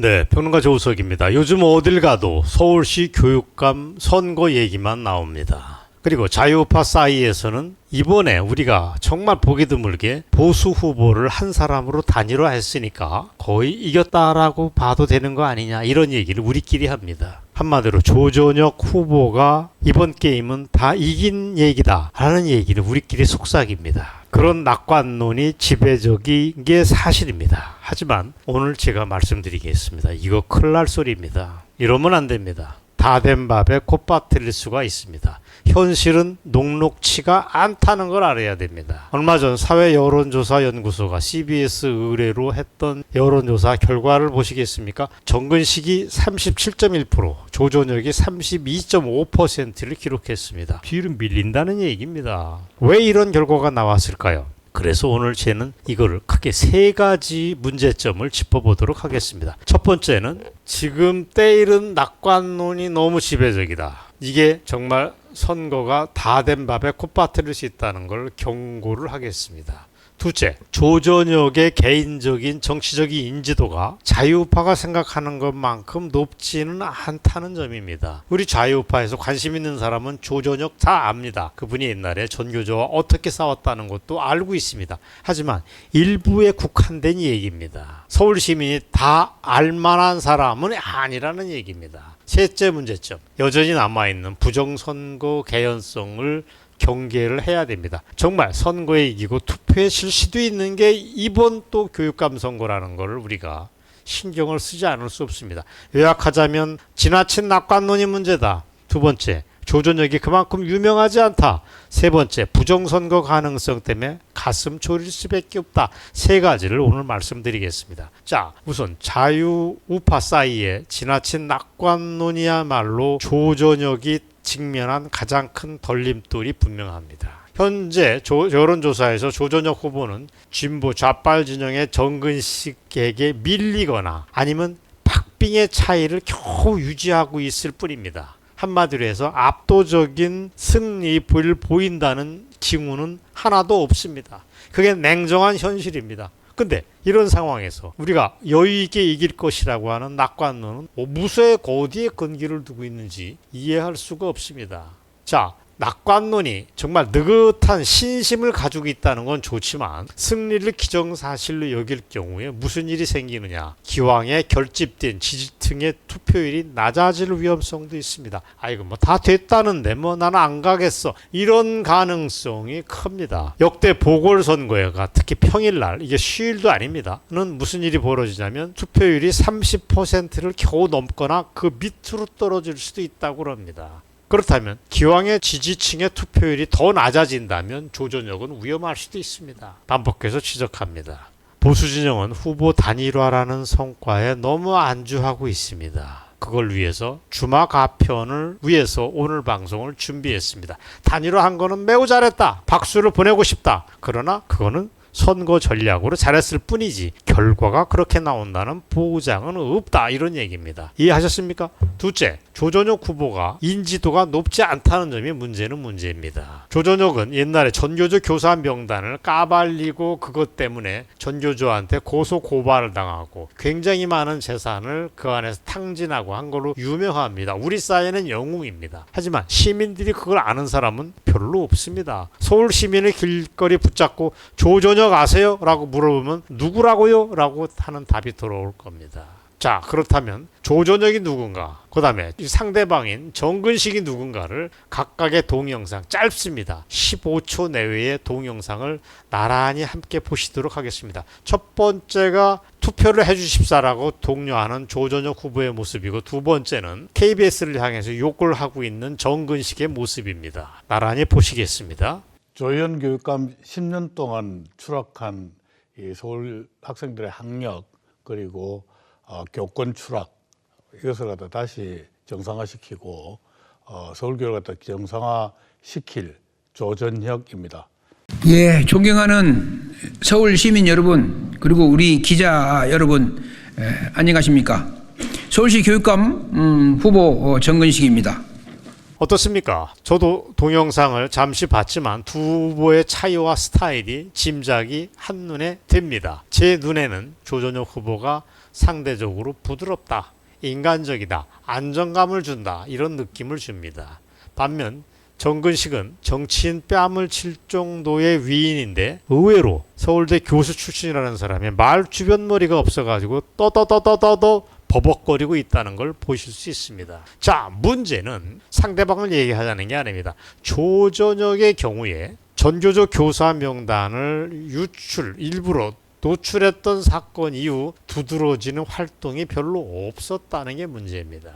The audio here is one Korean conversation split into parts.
네, 평론가 조우석입니다. 요즘 어딜 가도 서울시 교육감 선거 얘기만 나옵니다. 그리고 자유파 사이에서는 이번에 우리가 정말 보기 드물게 보수 후보를 한 사람으로 단일화했으니까 거의 이겼다라고 봐도 되는 거 아니냐 이런 얘기를 우리끼리 합니다. 한마디로 조전혁 후보가 이번 게임은 다 이긴 얘기다 라는 얘기를 우리끼리 속삭입니다. 그런 낙관론이 지배적인 게 사실입니다. 하지만 오늘 제가 말씀드리겠습니다. 이거 큰일 날 소리입니다. 이러면 안 됩니다. 다 된 밥에 콧밥 틀릴 수가 있습니다. 현실은 녹록치가 않다는 걸 알아야 됩니다. 얼마 전 사회 여론조사 연구소가 CBS 의뢰로 했던 여론조사 결과를 보시겠습니까? 정근식이 37.1%, 조전혁이 32.5%를 기록했습니다. 뒤로 밀린다는 얘기입니다. 왜 이런 결과가 나왔을까요? 그래서 오늘 저는 이거를 크게 세 가지 문제점을 짚어보도록 하겠습니다. 첫 번째는 지금 때이른 낙관론이 너무 지배적이다. 이게 정말 선거가 다 된 밥에 수 있다는 걸 경고를 하겠습니다. 둘째, 조전혁의 개인적인 정치적인 인지도가 자유파가 생각하는 것만큼 높지는 않다는 점입니다. 우리 자유파에서 관심 있는 사람은 조전혁 다 압니다. 그분이 옛날에 전교조와 어떻게 싸웠다는 것도 알고 있습니다. 하지만 일부에 국한된 얘기입니다. 서울 시민이 다 알만한 사람은 아니라는 얘기입니다. 셋째 문제점, 여전히 남아있는 부정선거 개연성을 경계를 해야 됩니다. 정말 선거에 이기고 투표에 질 수도 있는 게 이번 또 교육감 선거라는 걸 우리가 신경을 쓰지 않을 수 없습니다. 요약하자면 지나친 낙관론이 문제다. 두 번째, 조전혁이 그만큼 유명하지 않다. 세 번째, 부정선거 가능성 때문에 가슴 졸일 수밖에 없다. 세 가지를 오늘 말씀드리겠습니다. 자, 우선 자유 우파 사이에 지나친 낙관론이야말로 조전혁이 직면한 가장 큰 덜림돌이 분명합니다. 현재 조, 여론조사에서 조전혁 후보는 진보 좌빨 진영의 정근식에게 밀리거나 아니면 박빙의 차이를 겨우 유지하고 있을 뿐입니다. 한마디로 해서 압도적인 승리를 보인다는 징후는 하나도 없습니다. 그게 냉정한 현실입니다. 근데 이런 상황에서 우리가 여유 있게 이길 것이라고 하는 낙관론은 뭐 무쇠의 어디에 근기를 두고 있는지 이해할 수가 없습니다. 자, 낙관론이 정말 느긋한 신심을 가지고 있다는 건 좋지만 승리를 기정사실로 여길 경우에 무슨 일이 생기느냐. 기왕에 결집된 지지층의 투표율이 낮아질 위험성도 있습니다. 아이고 뭐다 됐다는데 뭐 나는 안 가겠어. 이런 가능성이 큽니다. 역대 보궐선거가 특히 평일날 이게 휴일도 아닙니다 는 무슨 일이 벌어지냐면 투표율이 30%를 겨우 넘거나 그 밑으로 떨어질 수도 있다고 합니다 그렇다면 기왕의 지지층의 투표율이 더 낮아진다면 조전혁은 위험할 수도 있습니다. 반복해서 지적합니다. 보수 진영은 후보 단일화라는 성과에 너무 안주하고 있습니다. 그걸 위해서 주마 가편을 위해서 오늘 방송을 준비했습니다. 단일화 한 거는 매우 잘했다. 박수를 보내고 싶다. 그러나 그거는 선거 전략으로 잘했을 뿐이지 결과가 그렇게 나온다는 보장은 없다 이런 얘기입니다. 이해하셨습니까? 둘째, 조전혁 후보가 인지도가 높지 않다는 점이 문제는 문제입니다. 조전혁은 옛날에 전교조 교사 명단을 까발리고 그것 때문에 전교조한테 고소 고발을 당하고 굉장히 많은 재산을 그 안에서 탕진하고 한 걸로 유명합니다. 우리 사회는 영웅입니다. 하지만 시민들이 그걸 아는 사람은 별로 없습니다. 서울 시민의 길거리 붙잡고 조전혁 아세요? 라고 물어보면 누구라고요? 라고 하는 답이 돌아올 겁니다. 자, 그렇다면 조전혁이 누군가, 그 다음에 상대방인 정근식이 누군가를 각각의 동영상 짧습니다. 15초 내외의 동영상을 나란히 함께 보시도록 하겠습니다. 첫 번째가 투표를 해주십사라고 독려하는 조전혁 후보의 모습이고 두 번째는 KBS를 향해서 욕을 하고 있는 정근식의 모습입니다. 나란히 보시겠습니다. 조현 교육감 10년 동안 추락한 이 서울 학생들의 학력 그리고 어, 교권 추락 이것을 갖다 다시 정상화시키고 어, 서울 교육을 갖다 정상화시킬 조전혁입니다. 예, 존경하는 서울 시민 여러분, 그리고 우리 기자 여러분, 에, 안녕하십니까? 서울시 교육감 음, 후보 어, 정근식입니다. 어떻습니까? 저도 동영상을 잠시 봤지만 두 후보의 차이와 스타일이 짐작이 한눈에 됩니다. 제 눈에는 조전혁 후보가 상대적으로 부드럽다, 인간적이다, 안정감을 준다 이런 느낌을 줍니다. 반면 정근식은 정치인 뺨을 칠 정도의 위인인데 의외로 서울대 교수 출신이라는 사람이 말 주변 머리가 없어가지고 떠떠떠떠떠떠 버벅거리고 있다는 걸 보실 수 있습니다. 자, 문제는 상대방을 얘기하자는 게 아닙니다. 조전역의 경우에 전교조 교사 명단을 유출, 일부러 노출했던 사건 이후 두드러지는 활동이 별로 없었다는 게 문제입니다.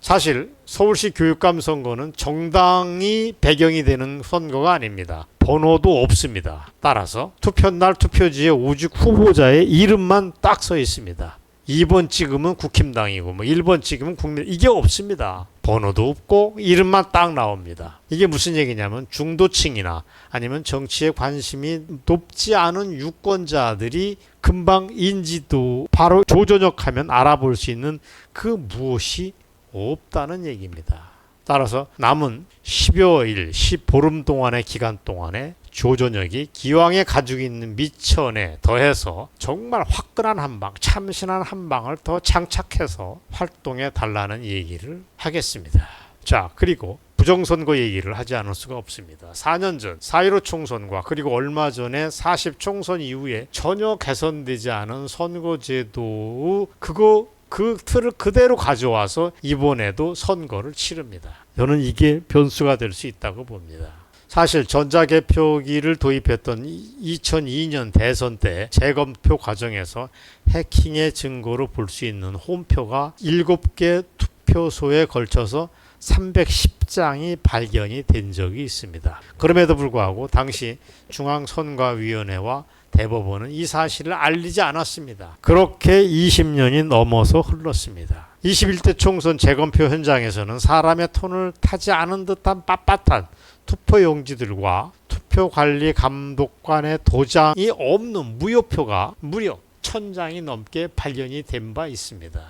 사실 서울시 교육감 선거는 정당이 배경이 되는 선거가 아닙니다. 번호도 없습니다. 따라서 투표날 투표지에 오직 후보자의 이름만 딱 써 있습니다. 2번 찍으면 국힘당이고 뭐 1번 찍으면 국민 이게 없습니다. 번호도 없고 이름만 딱 나옵니다. 이게 무슨 얘기냐면 중도층이나 아니면 정치에 관심이 높지 않은 유권자들이 금방 인지도 바로 조전역하면 알아볼 수 있는 그 무엇이 없다는 얘기입니다. 따라서 남은 10여 일, 10보름 동안의 기간 동안에 조전역이 기왕에 가지고 있는 미천에 더해서 정말 화끈한 한 방, 참신한 한 방을 더 장착해서 활동해 달라는 얘기를 하겠습니다. 자, 그리고 부정선거 얘기를 하지 않을 수가 없습니다. 4년 전 4.15 총선과 그리고 얼마 전에 40 총선 이후에 전혀 개선되지 않은 선거제도 그거 그 틀을 그대로 가져와서 이번에도 선거를 치릅니다. 저는 이게 변수가 될 수 있다고 봅니다. 사실 전자개표기를 도입했던 2002년 대선 때 재검표 과정에서 해킹의 증거로 볼 수 있는 홈표가 7개 투표소에 걸쳐서 310장이 발견이 된 적이 있습니다. 그럼에도 불구하고 당시 중앙선거위원회와 대법원은 이 사실을 알리지 않았습니다. 그렇게 20년이 넘어서 흘렀습니다. 21대 총선 재검표 현장에서는 사람의 톤을 타지 않은 듯한 빳빳한 투표 용지들과 투표 관리 감독관의 도장이 없는 무효표가 무려 천 장이 넘게 발견이 된 바 있습니다.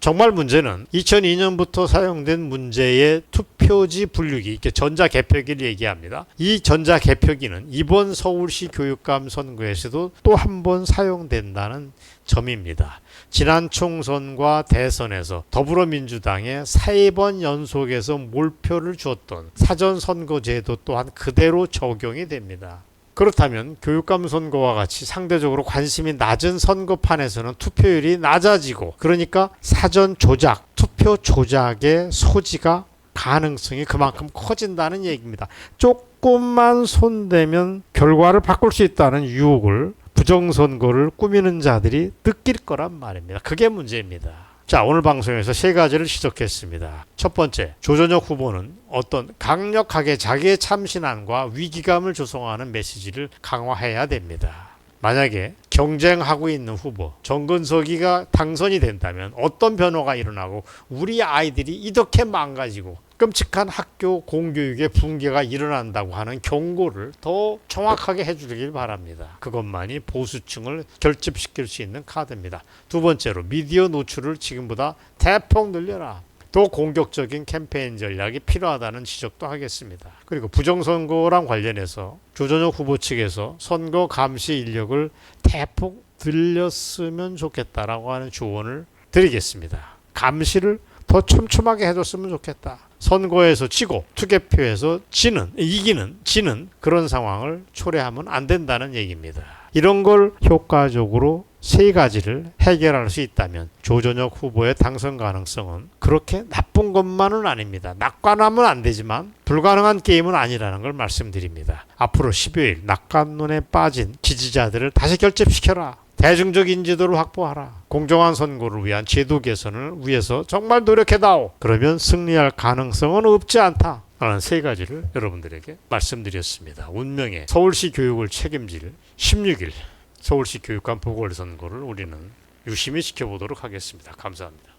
정말 문제는 2002년부터 사용된 문제의 투표 지 분류기, 이렇게 전자 개표기를 얘기합니다. 이 전자 개표기는 이번 서울시 교육감 선거에서도 또 한 번 사용된다는 점입니다. 지난 총선과 대선에서 더불어민주당에 세 번 연속해서 몰표를 주었던 사전선거제도 또한 그대로 적용이 됩니다. 그렇다면 교육감 선거와 같이 상대적으로 관심이 낮은 선거판에서는 투표율이 낮아지고 그러니까 사전 조작, 투표 조작의 소지가 가능성이 그만큼 커진다는 얘기입니다. 조금만 손대면 결과를 바꿀 수 있다는 유혹을 부정선거를 꾸미는 자들이 느낄 거란 말입니다. 그게 문제입니다. 자, 오늘 방송에서 세 가지를 지적했습니다. 첫 번째, 조전혁 후보는 어떤 강력하게 자기의 참신함과 위기감을 조성하는 메시지를 강화해야 됩니다. 만약에 경쟁하고 있는 후보 정근석이가 당선이 된다면 어떤 변화가 일어나고 우리 아이들이 이렇게 망가지고 끔찍한 학교 공교육의 붕괴가 일어난다고 하는 경고를 더 정확하게 해주길 바랍니다. 그것만이 보수층을 결집시킬 수 있는 카드입니다. 두 번째로 미디어 노출을 지금보다 대폭 늘려라. 더 공격적인 캠페인 전략이 필요하다는 지적도 하겠습니다. 그리고 부정선거랑 관련해서 조전혁 후보 측에서 선거 감시 인력을 대폭 늘렸으면 좋겠다라고 하는 조언을 드리겠습니다. 감시를 더 촘촘하게 해줬으면 좋겠다. 선거에서 지고 투개표에서 지는 이기는 지는 그런 상황을 초래하면 안 된다는 얘기입니다. 이런 걸 효과적으로 세 가지를 해결할 수 있다면 조전혁 후보의 당선 가능성은 그렇게 나쁜 것만은 아닙니다. 낙관하면 안 되지만 불가능한 게임은 아니라는 걸 말씀드립니다. 앞으로 10여일 낙관론에 빠진 지지자들을 다시 결집시켜라. 대중적 인지도를 확보하라. 공정한 선거를 위한 제도 개선을 위해서 정말 노력해다오. 그러면 승리할 가능성은 없지 않다. 라는 세 가지를 여러분들에게 말씀드렸습니다. 운명의 서울시 교육을 책임질 16일 서울시 교육감 보궐선거를 우리는 유심히 지켜보도록 하겠습니다. 감사합니다.